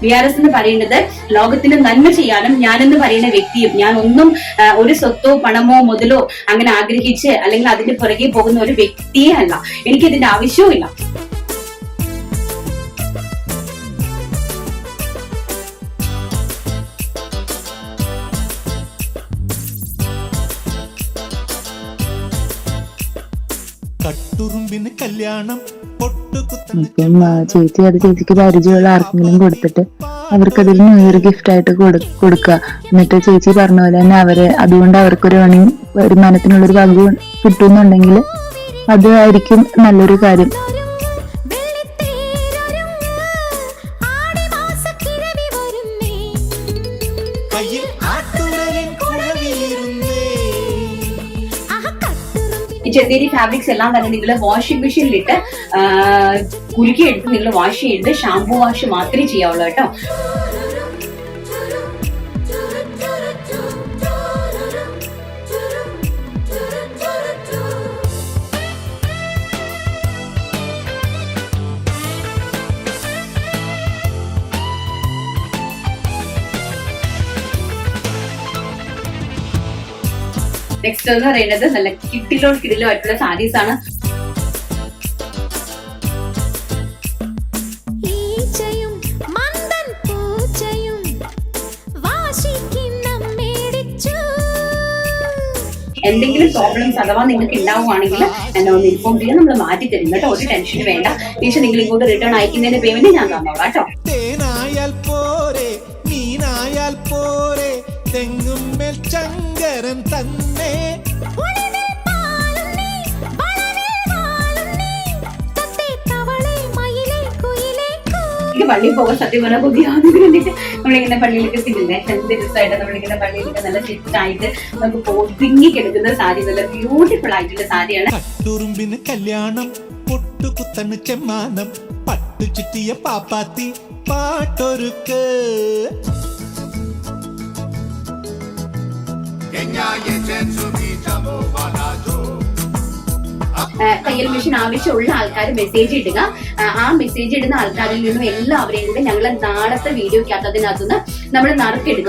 B R S എന്ന് പറയുന്നത് ലോകത്തിന് നന്മ ചെയ്യാനും എന്ന് പറയുന്ന വ്യക്തിയും ഞാൻ ഒന്നും ഒരു സ്വത്തോ പണമോ മുതലോ അങ്ങനെ ആഗ്രഹിച്ച് അല്ലെങ്കിൽ അതിന്റെ പുറകെ പോകുന്ന ഒരു വ്യക്തിയേ അല്ല. എനിക്കിതിന്റെ ആവശ്യവും ഇല്ല കട്ടുറുമ്പിന് കല്യാണം ഇപ്പം ചേച്ചി അത് ചേച്ചിക്ക് പരിചയമുള്ള ആർക്കെങ്കിലും കൊടുത്തിട്ട് അവർക്കതിൽ ന്യൂ ഇയർ ഗിഫ്റ്റ് ആയിട്ട് കൊടു- കൊടുക്കുക. എന്നിട്ട് ചേച്ചി പറഞ്ഞ പോലെ തന്നെ അവർ അതുകൊണ്ട് അവർക്കൊരു ഏണിങ് വരുമാനത്തിനുള്ളൊരു പങ്ക് കിട്ടുന്നുണ്ടെങ്കിൽ അത് ആയിരിക്കും നല്ലൊരു കാര്യം. കയ്യിൽ ആട്ടുരലിൻ കുഴവിയിരുന്നേ ഈ ചെന്തേരി ഫാബ്രിക്സ് എല്ലാം തന്നെ നിങ്ങൾ വാഷിംഗ് മെഷീനിലിട്ട് കുലുക്കി എടുത്ത് നിങ്ങൾ വാഷ് ചെയ്ത് ഷാംപൂ വാഷ് മാത്രമേ ചെയ്യാവുള്ളൂ കേട്ടോ. നെക്സ്റ്റ് എന്ന് പറയുന്നത് നല്ല കിട്ടിലോ കിടിലോ ആയിട്ടുള്ള സാരീസ് ആണ്. എന്തെങ്കിലും പ്രോബ്ലംസ് അഥവാ നിങ്ങൾക്ക് ഉണ്ടാവുകയാണെങ്കിൽ എന്നെ ഒന്ന് ഇൻഫോം ചെയ്യാൻ നമ്മൾ മാറ്റി തരും കേട്ടോ ഒരു ടെൻഷനും വേണ്ട. ടീച്ചർ നിങ്ങൾ ഇങ്ങോട്ട് റിട്ടേൺ അയക്കുന്നതിന്റെ പേയ്മെന്റ് ഞാൻ തന്നോളാം കേട്ടോ. കൂ. തന്നെ പള്ളിയിൽ പോകാൻ സത്യം പറഞ്ഞാൽ വേണ്ടിയിട്ട് നമ്മളിങ്ങനെ പള്ളിയിലേക്ക് എത്തിയില്ലേ എന്ത് ദിവസമായിട്ട് നമ്മളിങ്ങനെ പള്ളിയിലേക്ക് നല്ല സെറ്റായിട്ട് നമുക്ക് പൊതിങ്ങി കിടക്കുന്ന സാരി നല്ല ബ്യൂട്ടിഫുൾ ആയിട്ടുള്ള സാരിയാണ്. കട്ടുറുമ്പിന് കല്യാണം പൊട്ടുകുത്തന് ചെമ്മാനം പട്ടു ചുറ്റിയ പാപ്പാത്തി പാട്ടൊരുക്ക്. തയ്യൽ മെഷീൻ ആവശ്യമുള്ള ആൾക്കാർ മെസ്സേജ് ഇടുക. ആ, മെസ്സേജ് ഇടുന്ന ആൾക്കാരിൽ നിന്നും എല്ലാവരെയും കൂടെ ഞങ്ങൾ നാളത്തെ വീഡിയോക്കകത്ത് അതിനകത്തുനിന്ന് നമ്മൾ നറുക്കെടുക്കും.